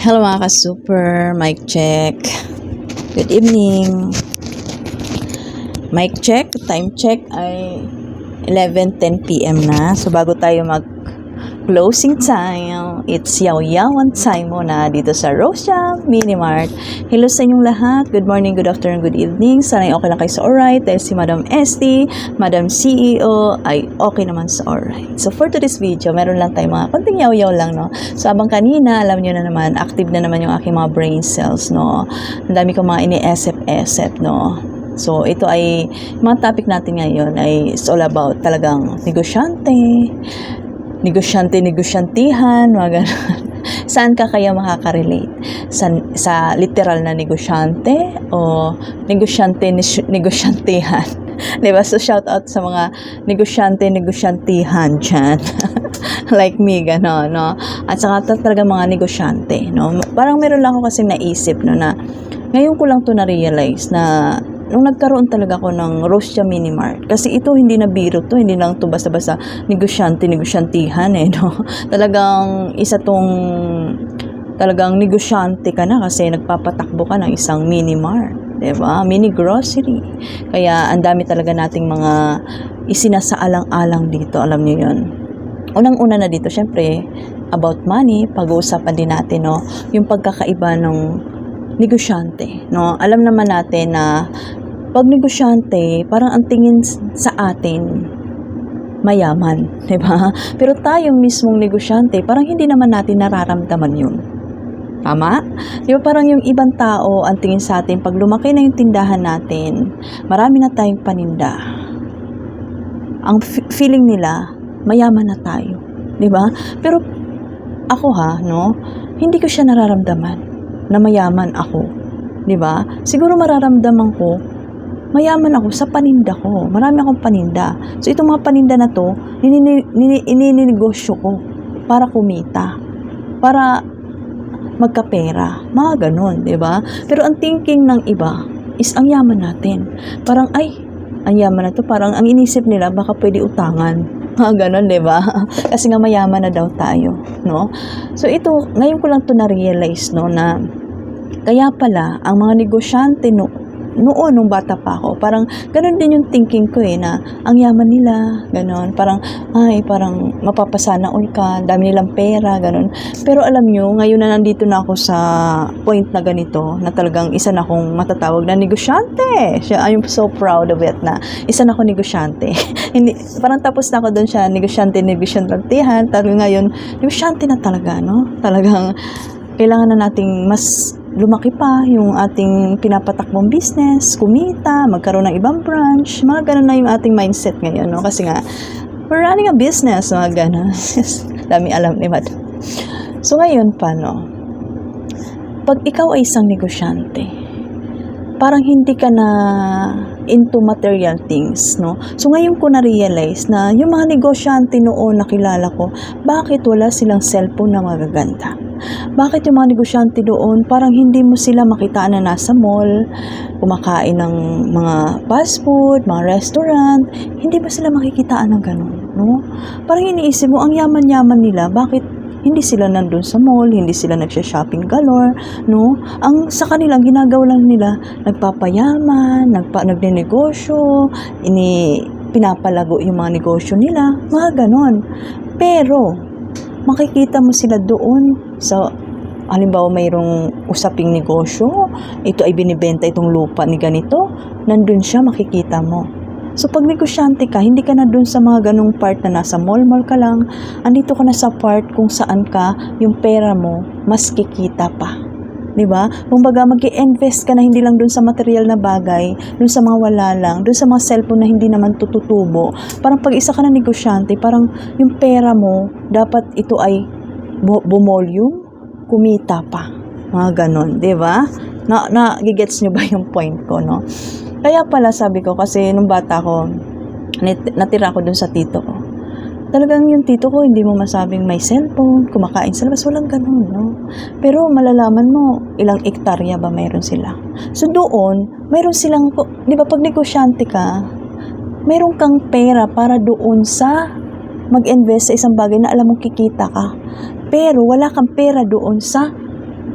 Hello mga ka-super, mic check. Good evening. Mic check, time check ay 11.10 p.m. na. So bago tayo mag closing time, it's yaw-yawan time muna dito sa Rosia Mini Mart. Hello sa inyong lahat. Good morning, good afternoon, good evening. Sana ay okay lang kayo sa alright. Dahil si Madam ST, Madam CEO ay okay naman sa alright. So for today's video, meron lang tayong mga konting yaw-yaw lang, no? So abang kanina, alam nyo na naman, active na naman yung aking mga brain cells, no? Ang dami kong mga ini-SF-SF, no? So, ito ay, mga topic natin ngayon ay it's all about talagang negosyante, negosyante, negosyantihan, mga ganun. Saan ka kaya makaka-relate? Sa, sa literal na negosyante o negosyante, nis- negosyantihan? diba? So, shout out sa mga negosyante, negosyantihan dyan. like me, gano'n, no? At saka ta- talaga mga negosyante, no? Parang meron lang ako kasi naisip, no, na ngayon ko lang to na-realize na nung nagkaroon talaga ako ng Rosia Mini Mart. Kasi ito hindi na biro to, hindi lang to basta-basta negosyante, negosyantihan eh, no? Talagang isa tong talagang negosyante ka na kasi nagpapatakbo ka ng isang mini mart. 'di ba? Mini grocery. Kaya ang dami talaga nating mga isinasaalang-alang dito, alam niyo 'yon. Unang-una na dito, syempre, about money, pag-uusapan din natin, no, yung pagkakaiba ng negosyante, no. Alam naman natin na pag negosyante, parang ang tingin sa atin mayaman, 'di ba? Pero tayong mismong negosyante, parang hindi naman natin nararamdaman 'yun. Tama? Di ba parang yung ibang tao ang tingin sa atin, pag lumaki na yung tindahan natin, marami na tayong paninda. Ang feeling nila, mayaman na tayo. Di ba? Pero ako ha, no? Hindi ko siya nararamdaman na mayaman ako. Di ba? Siguro mararamdaman ko, mayaman ako sa paninda ko. Marami akong paninda. So, itong mga paninda na to, inininegosyo ko para kumita. Para magkapera. Mga ganun, di ba? Pero ang thinking ng iba is ang yaman natin. Parang, ay, ang yaman na to. Parang ang inisip nila, baka pwede utangan. Mga ganun, di ba? Kasi nga mayaman na daw tayo, no? So, ito, ngayon ko lang to na-realize, no, na kaya pala, ang mga negosyante no, noon, nung bata pa ako, parang ganun din yung thinking ko eh, na ang yaman nila, ganun, parang, ay, parang mapapasana all ka, dami nilang pera, ganun. Pero alam nyo, ngayon na nandito na ako sa point na ganito, na talagang isa na akong matatawag na negosyante. Siya, I'm so proud of it na isa na ako negosyante. Hindi, parang tapos na ako doon siya, negosyante, negosyantihan, talagang ngayon, negosyante na talaga, no? Talagang, kailangan na nating mas lumaki pa yung ating pinapatakbong business, kumita, magkaroon ng ibang branch, mga ganun na yung ating mindset ngayon, no? Kasi nga, we're running a business, mga ganun. Dami alam ni Mad. So, ngayon pa, no? Pag ikaw ay isang negosyante, parang hindi ka na into material things, no? So, ngayon ko na-realize na yung mga negosyante noon nakilala ko, bakit wala silang cellphone na magaganda? Bakit yung mga negosyante doon, parang hindi mo sila makita na nasa mall, kumakain ng mga fast food, mga restaurant, hindi ba sila makikitaan ng ganun, no? Parang iniisip mo, ang yaman-yaman nila, bakit hindi sila nandun sa mall, hindi sila nagsha-shopping galore, no? Ang sa kanilang ginagawa lang nila, nagpapayaman, nagpa, nagnenegosyo, ini pinapalago yung mga negosyo nila, mga ganon. Pero, makikita mo sila doon sa halimbawa mayroong usaping negosyo, ito ay binibenta itong lupa ni ganito, nandun siya makikita mo. So pag negosyante ka, hindi ka na dun sa mga ganong part na nasa mall-mall ka lang, andito ka na sa part kung saan ka yung pera mo mas kikita pa. 'Di ba? Kumbaga mag-invest ka na hindi lang dun sa material na bagay, dun sa mga wala lang, dun sa mga cellphone na hindi naman tututubo. Parang pag isa ka na negosyante, parang yung pera mo dapat ito ay bu- bumolium, kumita pa. Mga ganon, 'di ba? Na na gigets nyo ba yung point ko, no? Kaya pala sabi ko kasi nung bata ko nat- natira ko dun sa tito ko. Talagang yung tito ko hindi mo masabing may cellphone, kumakain sa labas, walang ganun, no? Pero malalaman mo ilang ektarya ba mayroon sila. So doon, mayroon silang, di ba pag negosyante ka, mayroon kang pera para doon sa mag-invest sa isang bagay na alam mong kikita ka. Pero wala kang pera doon sa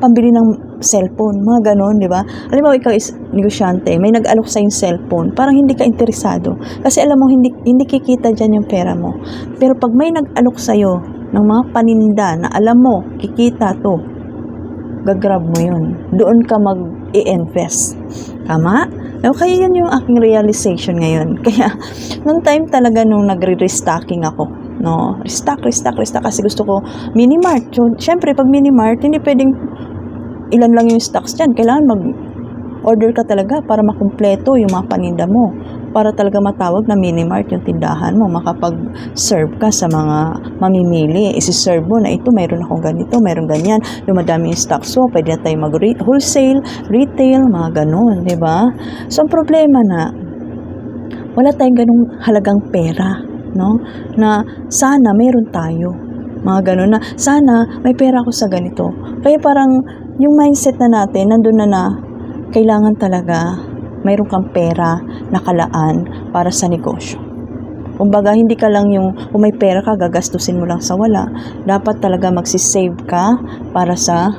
pambili ng cellphone, mga ganon, di ba? Alam mo, ikaw is negosyante, may nag-alok sa yung cellphone, parang hindi ka interesado. Kasi alam mo, hindi, hindi kikita dyan yung pera mo. Pero pag may nag-alok sa'yo ng mga paninda na alam mo, kikita to, gagrab mo yun. Doon ka mag-i-invest. Tama? No, kaya yan yung aking realization ngayon. Kaya, nung time talaga nung nagre-restocking ako, no, restock, restock, restock, kasi gusto ko mini-mart. So, syempre, pag mini-mart, hindi pwedeng ilan lang yung stocks dyan. Kailangan mag-order ka talaga para makumpleto yung mga paninda mo. Para talaga matawag na mini-mart yung tindahan mo. Makapag-serve ka sa mga mamimili. Isi-serve mo na ito, mayroon akong ganito, mayroon ganyan. Dumadami yung stocks mo, pwede na tayo mag-wholesale, retail, mga ganun, di ba? So, ang problema na, wala tayong ganung halagang pera, no? Na sana mayroon tayo. Mga ganun na, sana may pera ako sa ganito. Kaya parang yung mindset na natin, nandun na na, kailangan talaga mayroon kang pera nakalaan para sa negosyo. Kumbaga, hindi ka lang yung, kung may pera ka, gagastusin mo lang sa wala. Dapat talaga magsisave ka para sa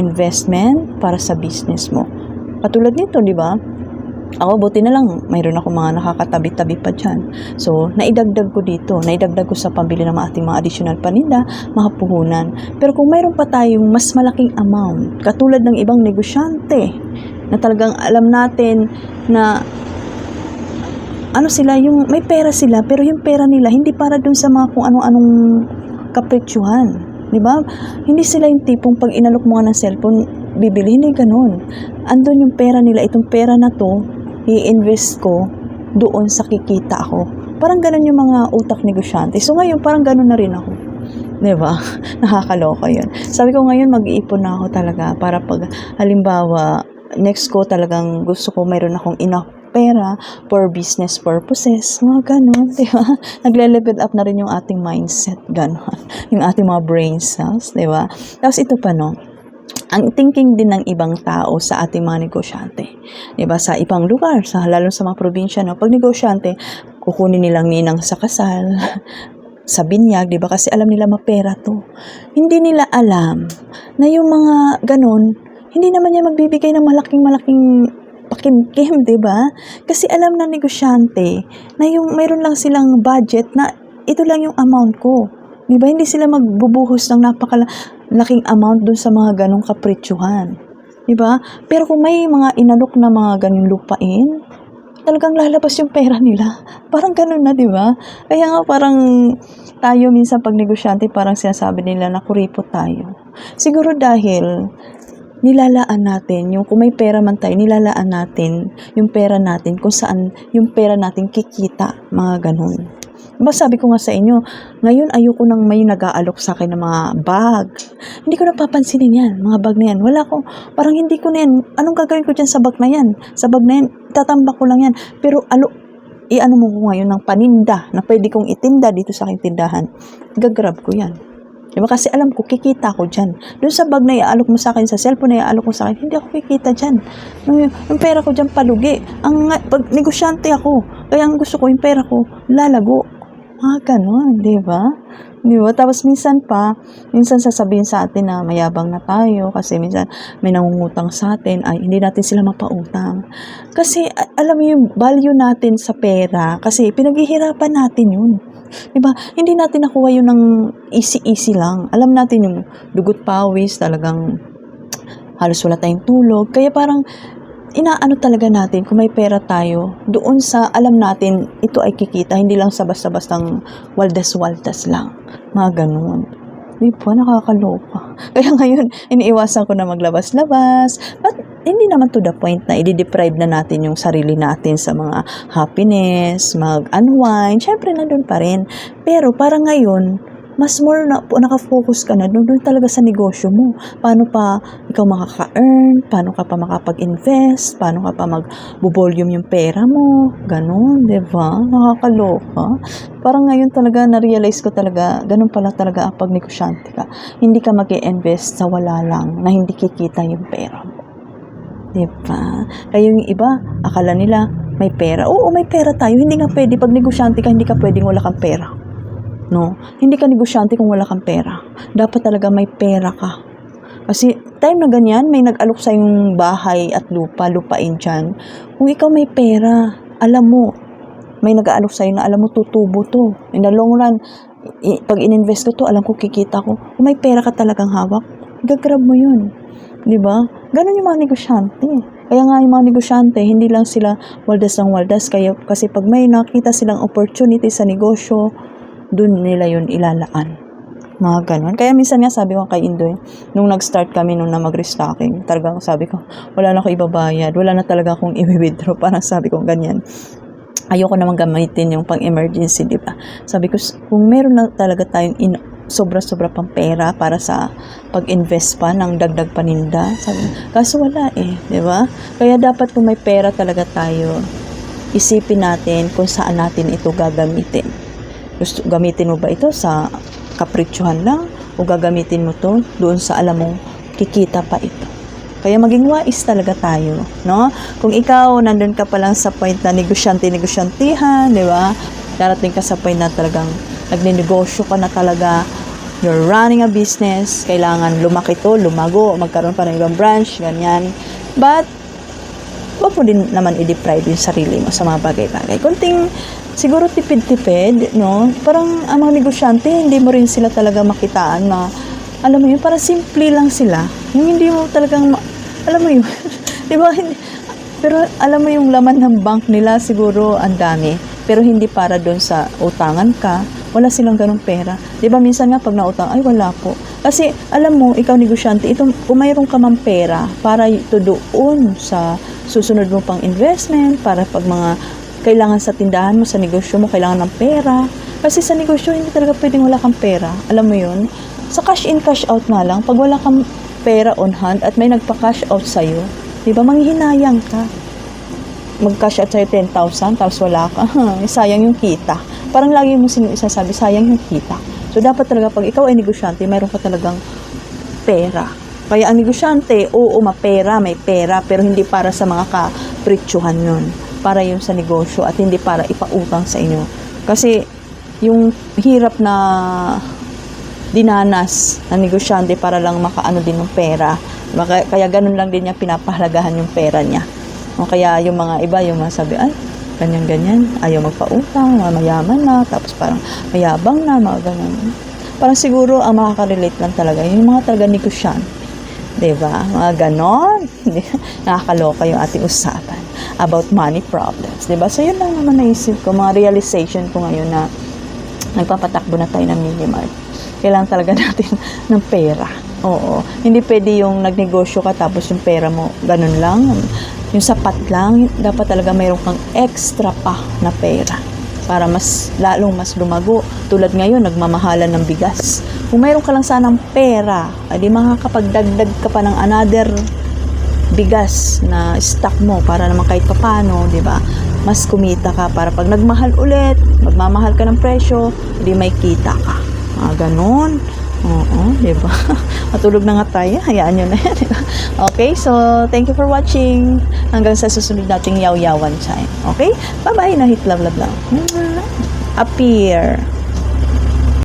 investment, para sa business mo. Katulad nito, di ba? Ako, buti na lang, mayroon ako mga nakakatabi-tabi pa dyan. So, naidagdag ko dito, naidagdag ko sa pambili ng ating mga additional paninda, mga puhunan. Pero kung mayroon pa tayong mas malaking amount, katulad ng ibang negosyante, na talagang alam natin na ano sila, yung may pera sila, pero yung pera nila hindi para dun sa mga kung anong-anong kapresyuhan. Di ba? Hindi sila yung tipong pag inalok mo nga ng cellphone, bibili, hindi ganun. Andun yung pera nila, itong pera na to, i-invest ko doon sa kikita ako. Parang ganun yung mga utak negosyante. So ngayon, parang ganun na rin ako. Ba? Nakakaloka yun. Sabi ko ngayon, mag-iipon na ako talaga para pag halimbawa, next ko talagang gusto ko mayroon akong enough pera for business purposes. Mga ganun, di ba? Nagle-level up na rin yung ating mindset, ganun. Yung ating mga brain cells, di ba? Tapos ito pa, no? Ang thinking din ng ibang tao sa ating mga negosyante. 'Di ba? Sa ibang lugar, sa lalo sa mga probinsya, no, pag negosyante, kukunin nilang ninang sa kasal, sa binyag, 'di ba? Kasi alam nila mapera 'to. Hindi nila alam na yung mga ganon, hindi naman niya magbibigay ng malaking-malaking pakimkim, 'di ba? Kasi alam ng negosyante na yung mayroon lang silang budget na ito lang yung amount ko. 'Di ba? Hindi sila magbubuhos ng napakalaking amount dun sa mga ganong kapresyuhan. 'Di ba? Pero kung may mga inalok na mga ganung lupain, talagang lalabas yung pera nila. Parang ganun na, 'di ba? Kaya nga parang tayo minsan pag negosyante parang sinasabi nila na kuripot tayo. Siguro dahil nilalaan natin, yung kung may pera man tayo, nilalaan natin yung pera natin kung saan yung pera natin kikita, mga ganun. Diba sabi ko nga sa inyo, ngayon ayoko nang may nag-aalok sa akin ng mga bag. Hindi ko napapansinin yan, mga bag na yan. Wala ko, parang hindi ko na yan. Anong gagawin ko dyan sa bag na yan? Sa bag na yan, tatambak ko lang yan. Pero alo, i-ano mo ko ngayon ng paninda na pwede kong itinda dito sa aking tindahan. Gagrab ko yan. Diba? Kasi alam ko, kikita ko dyan. Doon sa bag na iaalok mo sa akin, sa cellphone na iaalok mo sa akin, hindi ako kikita dyan. Yung, yung pera ko dyan palugi. Ang, pag negosyante ako, kaya ang gusto ko, yung pera ko, lalago. Ah, ganun, di ba? Di ba? Tapos minsan pa, minsan sasabihin sa atin na mayabang na tayo kasi minsan may nangungutang sa atin, ay hindi natin sila mapautang. Kasi alam mo yung value natin sa pera, kasi pinaghihirapan natin yun. Di ba? Hindi natin nakuha yun ng easy-easy lang. Alam natin yung dugot pawis, talagang halos wala tayong tulog. Kaya parang inaano talaga natin kung may pera tayo doon sa alam natin ito ay kikita hindi lang sa basta-bastang waldas-waldas lang. Mga ganun. Di ba nakakaloka. Kaya ngayon iniiwasan ko na maglabas-labas. But hindi naman to the point na i-deprive na natin yung sarili natin sa mga happiness mag-unwind. Syempre nandun pa rin. Pero para ngayon mas more na po nakafocus ka na doon, talaga sa negosyo mo. Paano pa ikaw makaka-earn, paano ka pa makapag-invest, paano ka pa mag-volume yung pera mo, ganun, di ba? Nakakaloka. Parang ngayon talaga na-realize ko talaga, ganun pala talaga ang pag negosyante ka. Hindi ka mag invest sa wala lang na hindi kikita yung pera mo. Di ba? Kaya yung iba, akala nila may pera. Oo, may pera tayo. Hindi nga pwede. Pag negosyante ka, hindi ka pwedeng wala kang pera no? Hindi ka negosyante kung wala kang pera. Dapat talaga may pera ka. Kasi time na ganyan, may nag-alok sa yung bahay at lupa, lupain dyan. Kung ikaw may pera, alam mo, may nag-aalok sa'yo na alam mo tutubo to. In the long run, pag ininvest ko to, alam ko kikita ko. Kung may pera ka talagang hawak, gagrab mo yun. Ba? Ganon yung mga negosyante. Kaya nga yung mga negosyante, hindi lang sila waldas ng waldas. Kaya, kasi pag may nakita silang opportunity sa negosyo, dun nila yun ilalaan. Mga ganon. Kaya minsan nga sabi ko kay Indoy, nung nag-start kami nung na mag-restocking, talagang sabi ko, wala na ako ibabayad, wala na talaga akong i-withdraw. Parang sabi ko ganyan ayoko naman gamitin yung pang-emergency, di ba? Sabi ko, kung meron na talaga tayong in- sobra-sobra pang pera para sa pag-invest pa ng dagdag paninda, sabi, kaso wala eh, di ba? Kaya dapat kung may pera talaga tayo, isipin natin kung saan natin ito gagamitin. Gusto, gamitin mo ba ito sa kapritsyohan lang o gagamitin mo to doon sa alam mong kikita pa ito? Kaya maging wais talaga tayo, no? Kung ikaw nandun ka pa lang sa point na negosyante-negosyantihan, di ba? Darating ka sa point na talagang nagninegosyo ka na talaga, you're running a business, kailangan lumaki to, lumago, magkaroon pa ng ibang branch, ganyan. But, wag mo din naman i-deprive yung sarili mo sa mga bagay-bagay. Kunting, siguro tipid-tipid, no? Parang ang mga negosyante, hindi mo rin sila talaga makitaan na, alam mo yun, parang simple lang sila. Yung hindi mo talagang, ma- alam mo yun, di ba? Pero alam mo yung laman ng bank nila, siguro ang dami. Pero hindi para doon sa utangan ka, wala silang ganong pera. Di ba minsan nga pag nautang, ay wala po. Kasi alam mo, ikaw negosyante, ito, kung mayroon ka mang pera para ito doon sa susunod mo pang investment, para pag mga kailangan sa tindahan mo, sa negosyo mo, kailangan ng pera. Kasi sa negosyo, hindi talaga pwedeng wala kang pera. Alam mo yun? Sa cash in, cash out nga lang, pag wala kang pera on hand at may nagpa-cash out sa'yo, di ba, manghihinayang ka mag-cash out sa'yo 10,000 tapos wala ka, sayang yung kita. Parang lagi mo sin- isasabi, sayang yung kita. So, dapat talaga pag ikaw ay negosyante, mayroon ka talagang pera. Kaya ang negosyante, oo, mapera, may pera, pero hindi para sa mga kapritsyohan yun. Para yun sa negosyo at hindi para ipautang sa inyo. Kasi, yung hirap na dinanas ng negosyante para lang makaano din ng pera. Kaya, ganun lang din niya pinapahalagahan yung pera niya. O kaya yung mga iba, yung mga sabi, ay, ganyan-ganyan, ayaw magpautang, mayaman na, tapos parang mayabang na, mga ganun. Parang siguro ang makaka-relate lang talaga, yung mga talaga negosyante. Diba? Mga ganon. Nakakaloka yung ating usapan about money problems. Diba? So, yun lang naman naisip ko, mga realization ko ngayon na nagpapatakbo na tayo ng minimart. Kailangan talaga natin ng pera. Oo. Hindi pwede yung nagnegosyo ka tapos yung pera mo, ganun lang. Yung sapat lang, dapat talaga mayroon kang extra pa na pera para mas lalong mas lumago. Tulad ngayon, nagmamahalan ng bigas. Kung mayroon ka lang sanang pera, ay di makakapagdagdag ka pa ng another bigas na stock mo para naman kahit papano, di ba? Mas kumita ka para pag nagmahal ulit, magmamahal ka ng presyo, hindi may kita ka. Mga ganon. Oo, di ba? Matulog na nga tayo. Hayaan nyo na yan, di ba? Okay, so thank you for watching. Hanggang sa susunod nating yaw-yawan time. Okay? Bye-bye na hit love love lang. Appear.